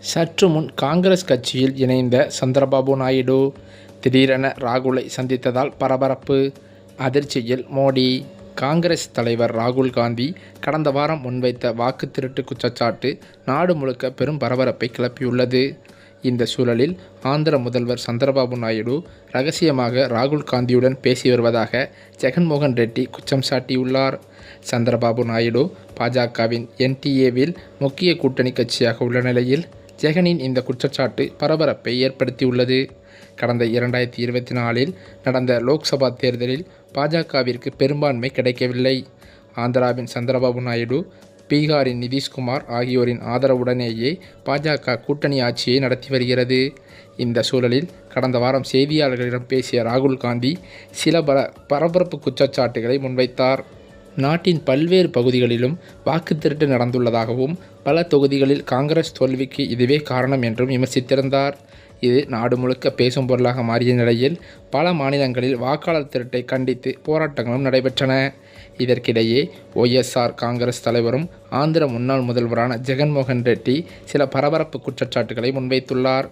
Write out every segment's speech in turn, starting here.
சற்று முன் காங்கிரஸ் கட்சியில் இணைந்த சந்திரபாபு நாயுடு திடீரென ராகுலை சந்தித்ததால் பரபரப்பு அதிர்ச்சியில் மோடி காங்கிரஸ் தலைவர் ராகுல் காந்தி கடந்த வாரம் முன்வைத்த வாக்கு திருட்டு குற்றச்சாட்டு நாடு முழுக்க பெரும் பரபரப்பை கிளப்பியுள்ளது. இந்த சூழலில் ஆந்திர முதல்வர் சந்திரபாபு நாயுடு ரகசியமாக ராகுல் காந்தியுடன் பேசி வருவதாக ஜெகன்மோகன் ரெட்டி குற்றம் சாட்டியுள்ளார். சந்திரபாபு நாயுடு பாஜகவின் என்டிஏவில் முக்கிய கூட்டணி கட்சியாக உள்ள நிலையில் ஜெகனின் இந்த குற்றச்சாட்டு பரபரப்பை ஏற்படுத்தியுள்ளது. கடந்த இரண்டாயிரத்தி இருபத்தி நாலில் நடந்த லோக்சபா தேர்தலில் பாஜகவிற்கு பெரும்பான்மை கிடைக்கவில்லை. ஆந்திராவின் சந்திரபாபு நாயுடு பீகாரின் நிதிஷ்குமார் ஆகியோரின் ஆதரவுடனேயே பாஜக கூட்டணி ஆட்சியை நடத்தி வருகிறது. இந்த சூழலில் கடந்த வாரம் செய்தியாளர்களிடம் பேசிய ராகுல் காந்தி சில பர பரபரப்பு குற்றச்சாட்டுகளை முன்வைத்தார். நாட்டின் பல்வேறு பகுதிகளிலும் வாக்கு திருட்டு நடந்துள்ளதாகவும் பல தொகுதிகளில் காங்கிரஸ் தோல்விக்கு இதுவே காரணம் என்றும் விமர்சித்திருந்தார். இது நாடு முழுக்க பேசும் பொருளாக மாறிய நிலையில் பல மாநிலங்களில் வாக்காளர் திருட்டை கண்டித்து போராட்டங்களும் நடைபெற்றன. இதற்கிடையே ஒய்எஸ்ஆர் காங்கிரஸ் தலைவரும் ஆந்திர முன்னாள் முதல்வரான ஜெகன்மோகன் ரெட்டி சில பரபரப்பு குற்றச்சாட்டுகளை முன்வைத்துள்ளார்.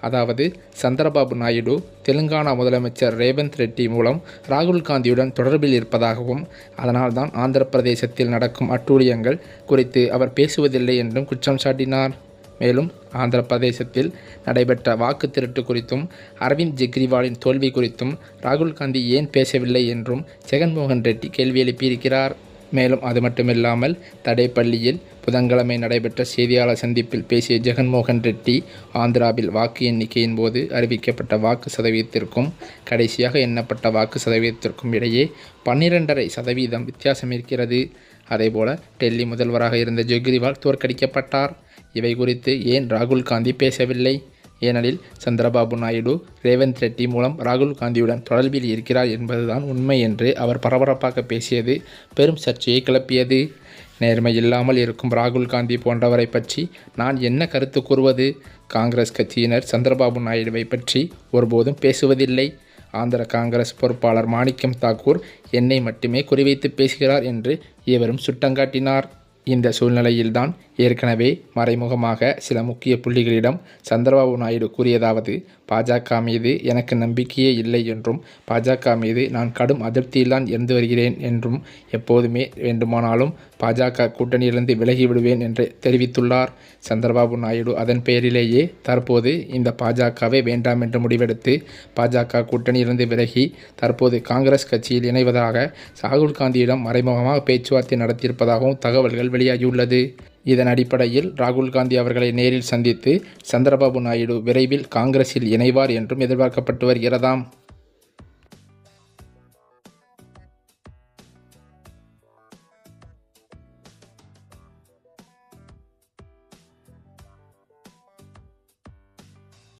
அதாவது சந்திரபாபு நாயுடு தெலுங்கானா முதலமைச்சர் ரேவந்த் ரெட்டி மூலம் ராகுல் காந்தியுடன் தொடர்பில் இருப்பதாகவும் அதனால்தான் ஆந்திர பிரதேசத்தில் நடக்கும் அட்டூழியங்கள் குறித்து அவர் பேசுவதில்லை என்றும் குற்றம் சாட்டினார். மேலும் ஆந்திர பிரதேசத்தில் நடைபெற்ற வாக்கு திருட்டு குறித்தும் அரவிந்த் கெஜ்ரிவாலின் தோல்வி குறித்தும் ராகுல் காந்தி ஏன் பேசவில்லை என்றும் ஜெகன்மோகன் ரெட்டி கேள்வி எழுப்பியிருக்கிறார். மேலும் அது மட்டுமில்லாமல் தடைப்பள்ளியில் புதன்கிழமை நடைபெற்ற செய்தியாளர் சந்திப்பில் பேசிய ஜெகன்மோகன் ரெட்டி ஆந்திராவில் வாக்கு எண்ணிக்கையின் போது அறிவிக்கப்பட்ட வாக்கு சதவீதத்திற்கும் கடைசியாக எண்ணப்பட்ட வாக்கு சதவீதத்திற்கும் இடையே பன்னிரெண்டரை சதவீதம் வித்தியாசம் இருக்கிறது. அதேபோல டெல்லி முதல்வராக இருந்த கெஜ்ரிவால் தோற்கடிக்கப்பட்டார். இவை குறித்து ஏன் ராகுல் காந்தி பேசவில்லை? ஏனெனில் சந்திரபாபு நாயுடு ரேவந்த் ரெட்டி மூலம் ராகுல் காந்தியுடன் தொடர்பில் இருக்கிறார் என்பதுதான் உண்மை என்று அவர் பரபரப்பாக பேசியது பெரும் சர்ச்சையை கிளப்பியது. நேர்மை இல்லாமல் இருக்கும் ராகுல் காந்தி போன்றவரை பற்றி நான் என்ன கருத்து கூறுவது? காங்கிரஸ் கட்சியினர் சந்திரபாபு நாயுடுவை பற்றி ஒருபோதும் பேசுவதில்லை. ஆந்திர காங்கிரஸ் பொறுப்பாளர் மாணிக்கம் தாக்கூர் என்னை மட்டுமே குறிவைத்து பேசுகிறார் என்று இவரும் சுட்டங்காட்டினார் இந்த சூழ்நிலையில்தான் ஏற்கனவே மறைமுகமாக சில முக்கிய புள்ளிகளிடம் சந்திரபாபு நாயுடு கூறியதாவது பாஜக மீது எனக்கு நம்பிக்கையே இல்லை என்றும் பாஜக மீது நான் கடும் அதிருப்தியில்தான் இருந்து வருகிறேன் என்றும் எப்போதுமே வேண்டுமானாலும் பாஜக கூட்டணியிலிருந்து விலகி விடுவேன் என்று தெரிவித்துள்ளார். சந்திரபாபு நாயுடு அதன் பெயரிலேயே தற்போது இந்த பாஜகவே வேண்டாம் என்று முடிவெடுத்து பாஜக கூட்டணியிலிருந்து விலகி தற்போது காங்கிரஸ் கட்சியில் இணைவதாக ராகுல் காந்தியிடம் மறைமுகமாக பேச்சுவார்த்தை நடத்தியிருப்பதாகவும் தகவல்கள் வெளியாகியுள்ளது. இதன் அடிப்படையில் ராகுல் காந்தி அவர்களை நேரில் சந்தித்து சந்திரபாபு நாயுடு விரைவில் காங்கிரஸில் இணைவார் என்றும் எதிர்பார்க்கப்பட்டு வருகிறதாம்.